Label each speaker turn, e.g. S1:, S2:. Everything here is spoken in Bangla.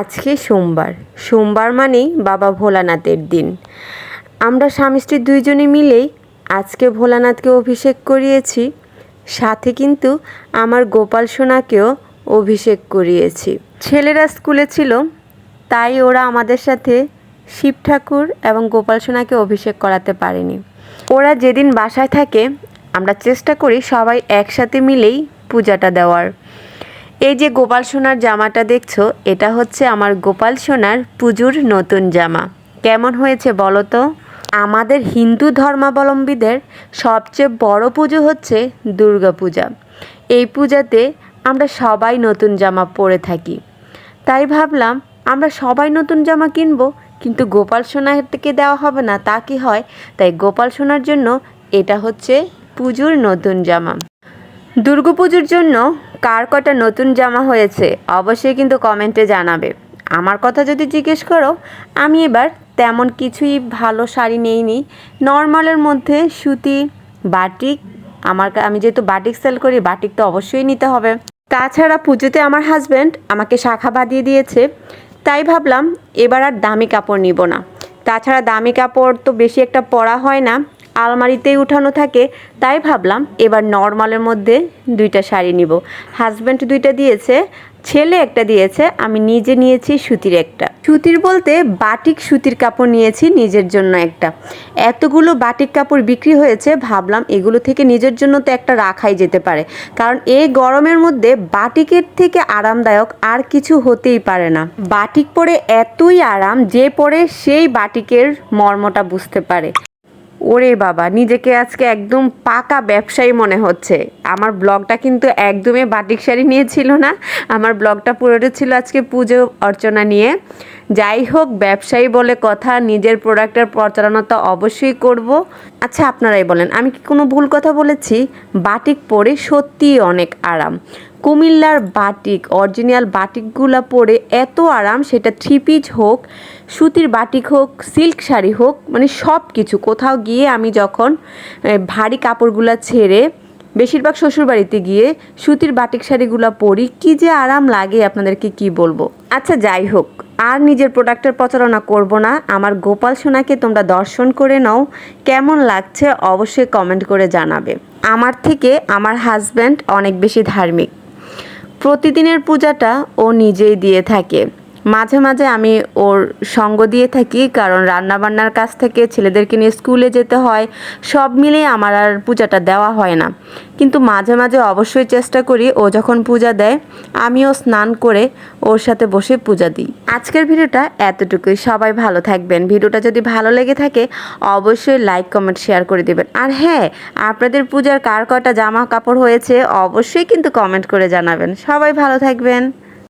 S1: আজকে সোমবার। সোমবার মানেই বাবা ভোলানাথের দিন। আমরা স্বামী স্ত্রী দুইজনে মিলেই আজকে ভোলানাথকে অভিষেক করিয়েছি। সাথে কিন্তু আমার গোপাল সোনাকেও অভিষেক করিয়েছি। ছেলেরা স্কুলে ছিল, তাই ওরা আমাদের সাথে শিব ঠাকুর এবং গোপাল সোনাকে অভিষেক করাতে পারেনি। ওরা যেদিন বাসায় থাকে, আমরা চেষ্টা করি সবাই একসাথে মিলেই পূজাটা দেওয়ার। এই যে গোপাল সোনার জামাটা দেখছ, এটা হচ্ছে আমার গোপাল সোনার পুজোর নতুন জামা। কেমন হয়েছে বলো তো? আমাদের হিন্দু ধর্মাবলম্বীদের সবচেয়ে বড় পুজো হচ্ছে দুর্গা পূজা। এই পূজাতে আমরা সবাই নতুন জামা পরে থাকি। তাই ভাবলাম, আমরা সবাই নতুন জামা কিনবো, কিন্তু গোপাল সোনাকে দেওয়া হবে না, তা কি হয়? তাই গোপাল সোনার জন্য এটা হচ্ছে পুজোর নতুন জামা। দুর্গাপুজোর জন্য কার কটা নতুন জামা হয়েছে, অবশ্যই কিন্তু কমেন্টে জানাবে। আমার কথা যদি জিজ্ঞেস করো, আমি এবার তেমন কিছুই ভালো শাড়ি নেইনি। নর্মালের মধ্যে সুতি, বাটিক, আমার আমি যেহেতু বাটিক সেল করি, বাটিক তো অবশ্যই নিতে হবে। তাছাড়া পুজোতে আমার হাজব্যান্ড আমাকে শাখা বাঁধিয়ে দিয়েছে, তাই ভাবলাম এবার আর দামি কাপড় নিব না। তাছাড়া দামি কাপড় তো বেশি একটা পরা হয় না আলমারিতেই উঠানো থাকে, তাই ভাবলাম এবার নর্মালের মধ্যে দুইটা শাড়ি নিব। হাজব্যান্ড দুইটা দিয়েছে, ছেলে একটা দিয়েছে, আমি নিজে নিয়েছি সুতির একটা। সুতির বলতে বাটিক সুতির কাপড় নিয়েছি নিজের জন্য একটা। এতগুলো বাটিক কাপড় বিক্রি হয়েছে, ভাবলাম এগুলো থেকে নিজের জন্য তো একটা রাখাই যেতে পারে। কারণ এই গরমের মধ্যে বাটিকের থেকে আরামদায়ক আর কিছু হতেই পারে না। বাটিক পরে এতই আরাম যে পরে সেই বাটিকের মর্মটা বুঝতে পারে। ওরে বাবা, নিজেকে আজকে একদম পাকা ব্যবসায়ী মনে হচ্ছে। আমার ব্লগটা কিন্তু একদমই বাটিক শাড়ি নিয়ে ছিল না, আমার ব্লগটা পুরোটা ছিল আজকে পুজো অর্চনা নিয়ে। যাই হোক ব্যবসায়ী বলে কথা, নিজের প্রোডাক্টের প্রচারণা তো অবশ্যই করব। আচ্ছা আপনারাই বলেন, আমি কি কোনো ভুল কথা বলেছি? বাটিক পরে সত্যিই অনেক আরাম। কুমিল্লার বাটিক অরিজিনাল বাটিকগুলো পরে এত আরাম, সেটা থ্রি পিস হোক, সুতির বাটিক হোক সিল্ক শাড়ি হোক মানে সব কিছু কোথাও গিয়ে আমি যখন ভারী কাপড়গুলো ছেড়ে বেশিরভাগ শ্বশুরবাড়িতে গিয়ে সুতির বাটিক শাড়িগুলো পরি, কি যে আরাম লাগে আপনাদেরকে কি বলব? আচ্ছা যাই হোক, আর নিজের প্রোডাক্টের প্রচারণা করব না। আমার গোপাল সোনাকে তোমরা দর্শন করে নাও, কেমন লাগছে অবশ্যই কমেন্ট করে জানাবে। আমার থেকে আমার হাজব্যান্ড অনেক বেশি ধার্মিক। প্রতিদিনের পূজাটা ও নিজেই দিয়ে থাকে। মাঝে মাঝে আমি ওর সঙ্গ দিয়ে থাকি, কারণ রান্নাবান্নার কাছ থেকে ছেলেদেরকে নিয়ে স্কুলে যেতে হয়, সব মিলিয়ে আমার আর পূজাটা দেওয়া হয় না। কিন্তু মাঝে মাঝে অবশ্যই চেষ্টা করি, ও যখন পূজা দেয়, আমিও স্নান করে ওর সাথে বসে পূজা দিই। আজকের ভিডিওটা এতটুকুই। সবাই ভালো থাকবেন। ভিডিওটা যদি ভালো লেগে থাকে, অবশ্যই লাইক, কমেন্ট, শেয়ার করে দেবেন। আর হ্যাঁ আপনাদের পূজার কার কটা জামা কাপড় হয়েছে, অবশ্যই কিন্তু কমেন্ট করে জানাবেন। সবাই ভালো থাকবেন।